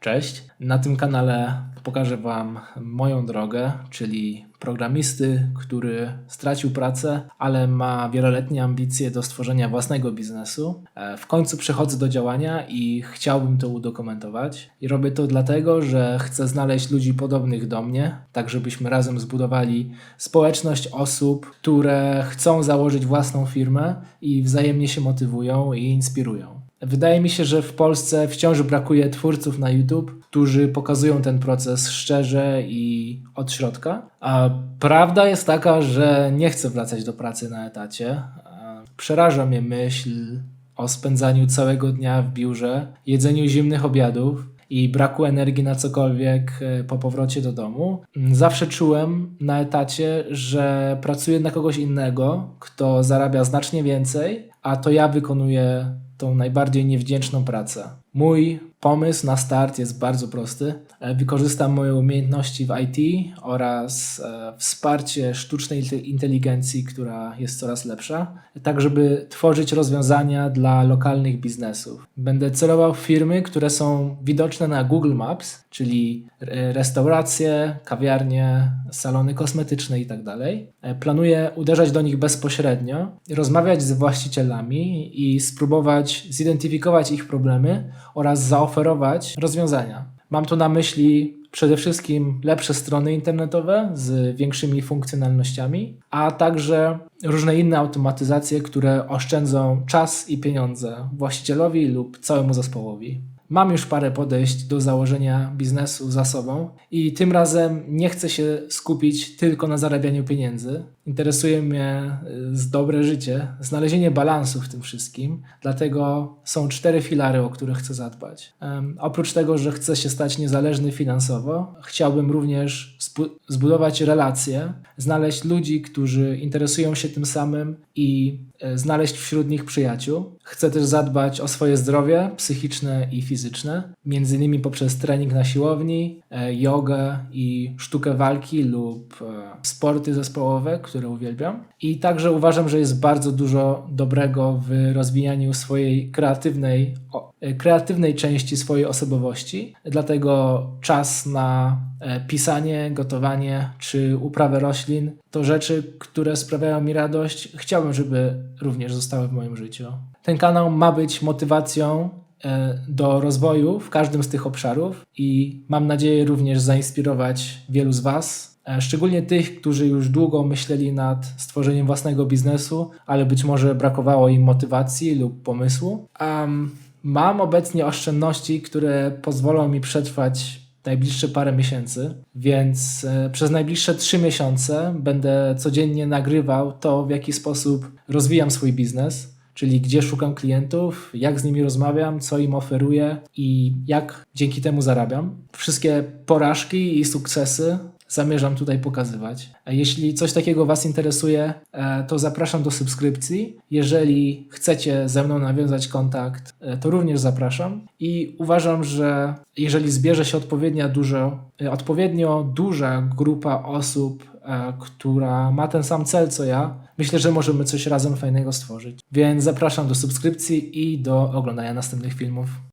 Cześć. Na tym kanale pokażę Wam moją drogę, czyli programisty, który stracił pracę, ale ma wieloletnie ambicje do stworzenia własnego biznesu. E, W końcu przechodzę do działania i chciałbym to udokumentować. I robię to dlatego, że chcę znaleźć ludzi podobnych do mnie, tak żebyśmy razem zbudowali społeczność osób, które chcą założyć własną firmę i wzajemnie się motywują i inspirują. Wydaje mi się, że w Polsce wciąż brakuje twórców na YouTube, którzy pokazują ten proces szczerze i od środka. A prawda jest taka, że nie chcę wracać do pracy na etacie. A Przeraża mnie myśl o spędzaniu całego dnia w biurze, jedzeniu zimnych obiadów i braku energii na cokolwiek e, po powrocie do domu. Mm, Zawsze czułem na etacie, że pracuję na kogoś innego, kto zarabia znacznie więcej, a to ja wykonuję tą najbardziej niewdzięczną pracę. Mój pomysł na start jest bardzo prosty. E, Wykorzystam moje umiejętności w IT oraz e, wsparcie sztucznej inte- inteligencji, która jest coraz lepsza, tak żeby tworzyć rozwiązania dla lokalnych biznesów. Będę celował w firmy, które są widoczne na Google Maps, czyli restauracje, kawiarnie, salony kosmetyczne itd. E, Planuję uderzać do nich bezpośrednio, rozmawiać z właścicielami i spróbować zidentyfikować ich problemy oraz zaoferować rozwiązania. Mam tu na myśli przede wszystkim lepsze strony internetowe z większymi funkcjonalnościami, a także różne inne automatyzacje, które oszczędzą czas i pieniądze właścicielowi lub całemu zespołowi. Mam już parę podejść do założenia biznesu za sobą i tym razem nie chcę się skupić tylko na zarabianiu pieniędzy. Interesuje mnie y, dobre życie, znalezienie balansu w tym wszystkim, dlatego są cztery filary, o które chcę zadbać. Oprócz tego, że chcę się stać niezależny finansowo, chciałbym również zbudować relacje, znaleźć ludzi, którzy interesują się tym samym i e, znaleźć wśród nich przyjaciół. Chcę też zadbać o swoje zdrowie psychiczne i fizyczne, między innymi poprzez trening na siłowni, e, jogę i sztukę walki lub e, sporty zespołowe, które uwielbiam. I także uważam, że jest bardzo dużo dobrego w rozwijaniu swojej kreatywnej, e, kreatywnej części swojej osobowości. Dlatego czas na e, pisanie, gotowanie czy uprawę roślin to rzeczy, które sprawiają mi radość. Chciałbym, żeby również zostały w moim życiu. Ten kanał ma być motywacją e, do rozwoju w każdym z tych obszarów i mam nadzieję również zainspirować wielu z Was, szczególnie tych, którzy już długo myśleli nad stworzeniem własnego biznesu, ale być może brakowało im motywacji lub pomysłu. Am, mam obecnie oszczędności, które pozwolą mi przetrwać najbliższe parę miesięcy, więc e, przez najbliższe trzy miesiące będę codziennie nagrywał to, w jaki sposób rozwijam swój biznes czyli gdzie szukam klientów, jak z nimi rozmawiam, co im oferuję i jak dzięki temu zarabiam. Wszystkie porażki i sukcesy zamierzam tutaj pokazywać. A Jeśli coś takiego Was interesuje, e, to zapraszam do subskrypcji. Jeżeli chcecie ze mną nawiązać kontakt, e, to również zapraszam. I uważam, że jeżeli zbierze się odpowiednia dużo, e, odpowiednio duża grupa osób, e, która ma ten sam cel co ja, myślę, że możemy coś razem fajnego stworzyć. Więc zapraszam do subskrypcji i do oglądania następnych filmów.